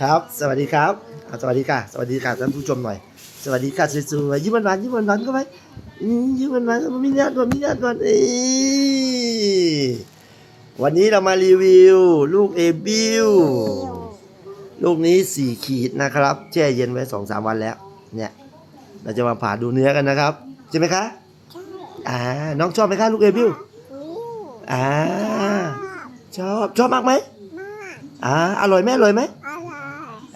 ครับ สวัสดีครับอะสวัสดีค่ะ สวัสดีค่ะท่านผู้ชมหน่อย สวัสดีค่ะสวยๆยิ้มหวานๆยิ้มหวานๆเข้าไปอืมยิ้มหวานๆมันมีญาติมันมีญาติมันเอ้ยวันนี้เรามารีวิว ลูกเอบิวลูกนี้สี่ขีดนะครับ แช่เย็นไว้สองสามวันแล้ว เนี่ย เราจะมาผ่าดูเนื้อกันนะครับ ใช่ไหมคะอ่าน้องชอบไหมคะลูกเอบิวอ่าชอบชอบมากไหมอ่าอร่อยไหมอร่อยไหม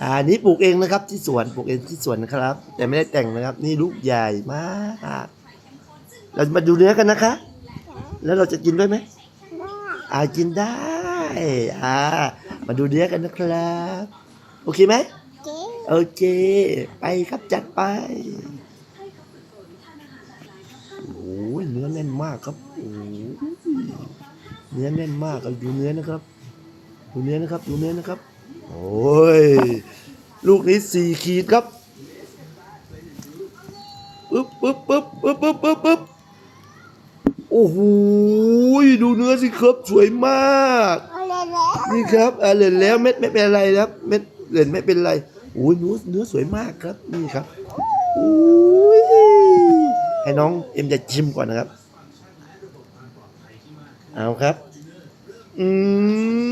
อ่านี่ปลูกเองนะครับที่สวนปลูกเองที่สวนนะครับ แต่ไม่ได้แต่งนะครับ นี่ลูกใหญ่มาก เรามาดูเนื้อกันนะคะ แล้วเราจะกินด้วยไหมอ่ากินได้อ่ามาดูเนื้อกันนะครับ โอเคไหมโอเค ไปครับจัดไปโอ้ยเนื้อแน่นมากครับโอ้ยเนื้อแน่นมากครับดูเนื้อนะครับ ดูเนื้อนะครับ ดูเนื้อนะครับ โอ้ย ลูกนี้สี่ขีดครับปึ๊บปึ๊บปึ๊บปึ๊บปึ๊บปึ๊บปึ๊บโอ้โหดูเนื้อสิครับสวยมาก นี่ครับอ่าเหลือนแล้วเม็ดไม่เป็นไรครับ เม็ดเหลือนไม่เป็นไรโอ้ยเนื้อเนื้อสวยมากครับนี่ครับโอ้ยให้น้องเอ็มจะชิมก่อนนะครับ เอาครับ อืม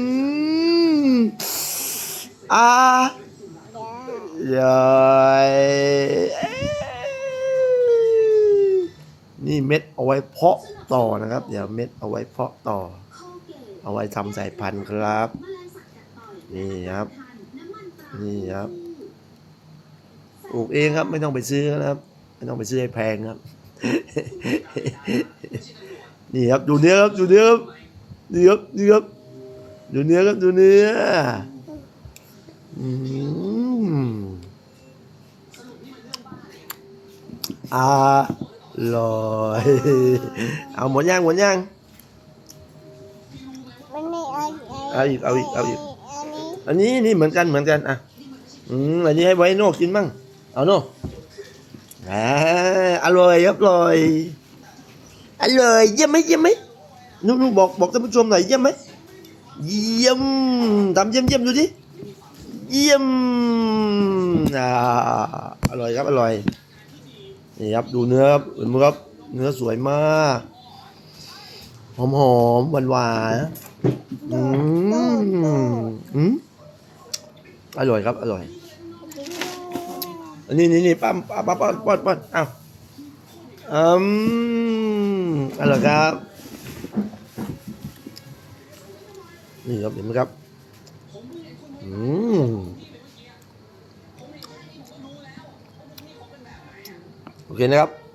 อ่าใหญ่นี่เม็ดเอาไว้เพาะต่อนะครับ เดี๋ยวเม็ดเอาไว้เพาะต่อ เอาไว้ทำสายพันธุ์ครับ นี่ครับ นี่ครับปลูกเองครับ ไม่ต้องไปซื้อนะครับ ไม่ต้องไปซื้อให้แพงครับ นี่ครับดูเนื้อครับดูเนื้อครับนี่ครับนี่ครับดูเนื้อครับดูเนื้อ อืมอร่อย เอาหมดย่างหมดย่างเอาอีกเอาอีกเอาอีก อันนี้นี่เหมือนกันเหมือนกันอะ อืมอันนี้ให้ไว้โน่กินมั่งเอาโน่อ่าอร่อยครับอร่อยอร่อยเยี่ยมไหมเยี่ยมไหมนุ่นๆบอกบอกท่านผู้ชมหน่อยเยี่ยมไหมเยี่ยมทำเยี่ยมเยี่ยมดูดิ เยี่ยมอ่าอร่อยครับอร่อยนี่ครับดูเนื้อครับเห็นไหมครับ เนื้อสวยมากหอมหอมหวานหวานๆอืมอืมอร่อยครับ อร่อยอันนี้นี่นี่ปั๊มปั๊มปั๊มปั๊มปั๊มปั๊มอ้าวอืมอร่อยครับ นี่ครับเห็นไหมครับ อืมโอเคนะครับ